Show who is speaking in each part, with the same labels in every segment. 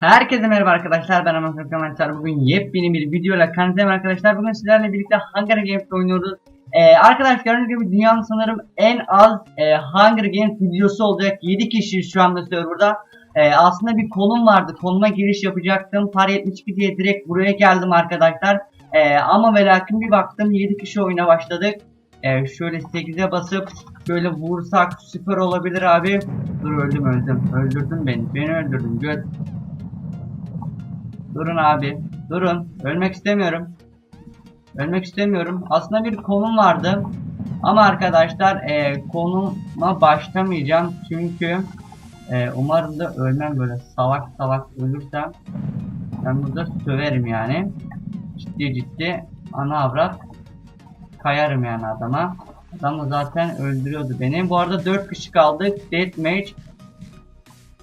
Speaker 1: Herkese merhaba arkadaşlar ben Ahmet Arkadaşlar bugün yepyeni bir videoyla kanıtlayayım arkadaşlar. Bugün sizlerle birlikte Hunger Games oynuyoruz. Ee, Arkadaşlar gördüğünüz gibi dünyanın sanırım en az e, Hunger Games videosu olacak. 7 kişi şu anda serverda. Ee, Aslında bir konum vardı konuma giriş yapacaktım. Par 72 diye direkt buraya geldim arkadaşlar. Ee, Ama ve bir baktım 7 kişi oyuna başladık. Ee, Şöyle 8'e basıp şöyle vursak süper olabilir abi. Dur öldüm öldüm. Öldürdün beni beni öldürdün göt Durun abi. Durun. Ölmek istemiyorum. Ölmek istemiyorum. Aslında bir konum vardı. Ama arkadaşlar e, konuma başlamayacağım. Çünkü e, umarım da ölmem böyle salak salak ölürsem. Ben burada söverim yani. Ciddi ciddi ana avrat kayarım yani adama. Adam da zaten öldürüyordu beni. Bu arada 4 kişi kaldık. Deathmatch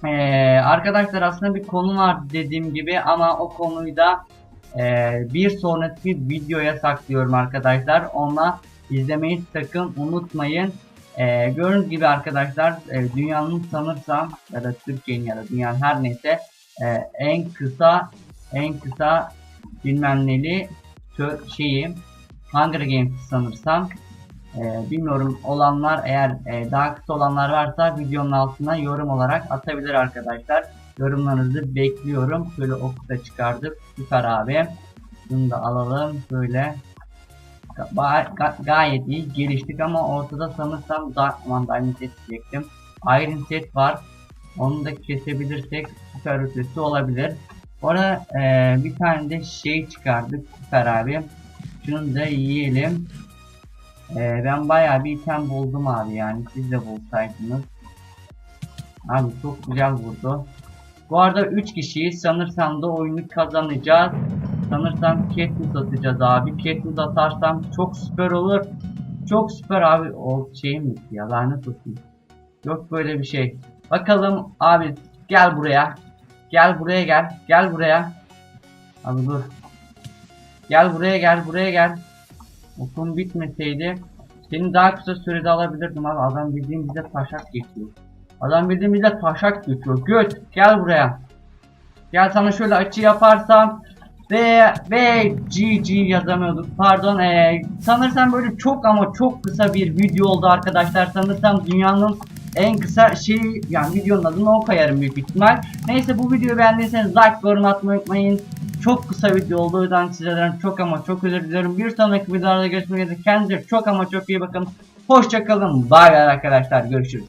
Speaker 1: ee, arkadaşlar aslında bir konu var dediğim gibi ama o konuyu da e, bir sonraki videoya saklıyorum arkadaşlar. Onunla izlemeyi sakın unutmayın. Ee, gördüğünüz gibi arkadaşlar e, dünyanın sanırsam ya da Türkiye'nin ya da dünyanın her neyse e, en kısa en kısa bilmem neli şeyi Hunger Games sanırsam ee, bilmiyorum olanlar eğer e, daha kısa olanlar varsa videonun altına yorum olarak atabilir arkadaşlar. Yorumlarınızı bekliyorum. Şöyle okuda çıkardık. Süper abi. Bunu da alalım. Böyle ga- gayet iyi geliştik ama ortada sanırsam Darkman Diamond set diyecektim. Iron set var. Onu da kesebilirsek süper ötesi olabilir. Orada e, bir tane de şey çıkardık süper abi. Şunu da yiyelim. Ee, ben bayağı bir item buldum abi yani siz de bulsaydınız. Abi çok güzel vurdu. Bu arada 3 kişiyi sanırsam da oyunu kazanacağız. Sanırsam Katniss atacağız abi. Katniss atarsam çok süper olur. Çok süper abi. O şeyim mi ya lanet olsun. Yok böyle bir şey. Bakalım abi gel buraya. Gel buraya gel. Gel buraya. Abi dur. Gel buraya gel buraya gel. Okum bitmeseydi seni daha kısa sürede alabilirdim abi. Adam bildiğin bize taşak geçiyor. Adam bildiğin bize taşak geçiyor. Göt gel buraya. Gel sana şöyle açı yaparsam ve ve GG yazamıyorduk. Pardon. Ee, sanırsam böyle çok ama çok kısa bir video oldu arkadaşlar. Sanırsam dünyanın en kısa şey yani videonun adını o koyarım büyük ihtimal. Neyse bu videoyu beğendiyseniz like yorum atmayı unutmayın. Çok kısa video olduğu yüzden sizlerden çok ama çok özür diliyorum. Bir sonraki videolarda görüşmek üzere. Kendinize çok ama çok iyi bakın. Hoşçakalın. Bay bay arkadaşlar. Görüşürüz.